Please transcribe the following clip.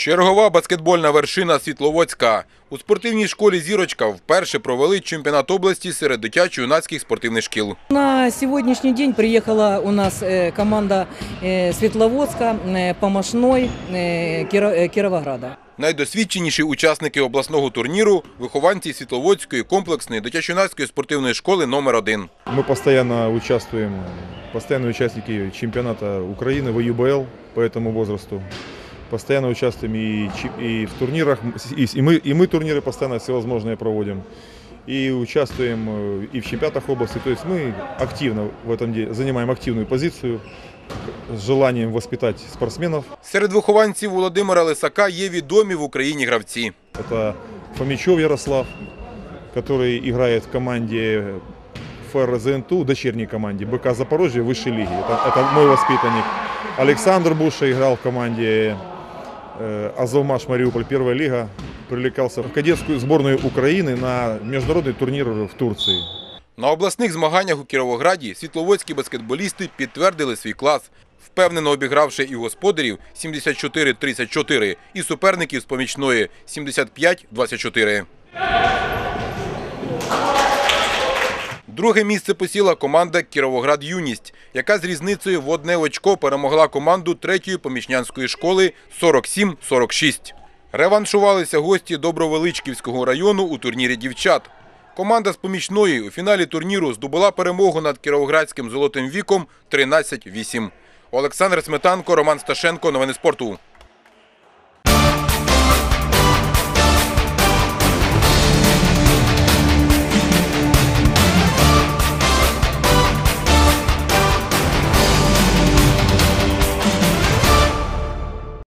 Чергова баскетбольна вершина Світловодська. У спортивній школі «Зірочка» вперше провели чемпіонат області серед дитячо-юнацьких спортивних шкіл. На сегодняшний день приехала у нас э, команда э, Светловодска, э, Помашной, э, Киро- э, Кировограда. Найдосвідченіші учасники обласного турніру – вихованці Світловодської комплексної дитячо-юнацької спортивної школи номер 1 Мы постоянно участвуем, постоянные участники чемпионата Украины в ЮБЛ по этому возрасту. Постоянно участвуем и, чи- и в турнирах, и, с- и мы, и мы турниры постоянно всевозможные проводим. И участвуем э, и в чемпионатах области. То есть мы активно в этом деле занимаем активную позицию с желанием воспитать спортсменов. Серед вихованців Володимира Лисака є відомі в Україні гравці. Это Фомичев Ярослав, который играет в команде ФРЗНТУ, дочерней команде БК Запорожье высшей лиги. Это, это мой воспитанник. Александр Буша играл в команде э, Азовмаш Мариуполь, первая лига. Привлекался в кадетскую сборную Украины на международный турнир в Турции. На обласних змаганнях у Кіровограді світловодські баскетболісти підтвердили свій клас, впевнено обігравши і господарів 74-34, і суперників з помічної 75-24. Друге місце посіла команда Кіровоград Юність, яка з різницею в одне очко перемогла команду третьої помічнянської школи 47-46. Реваншувалися гості Добровеличківського району у турнірі дівчат. Команда з помічної у фіналі турніру здобула перемогу над кіровоградським золотим віком 13-8. Олександр Сметанко, Роман Сташенко. Новини спорту.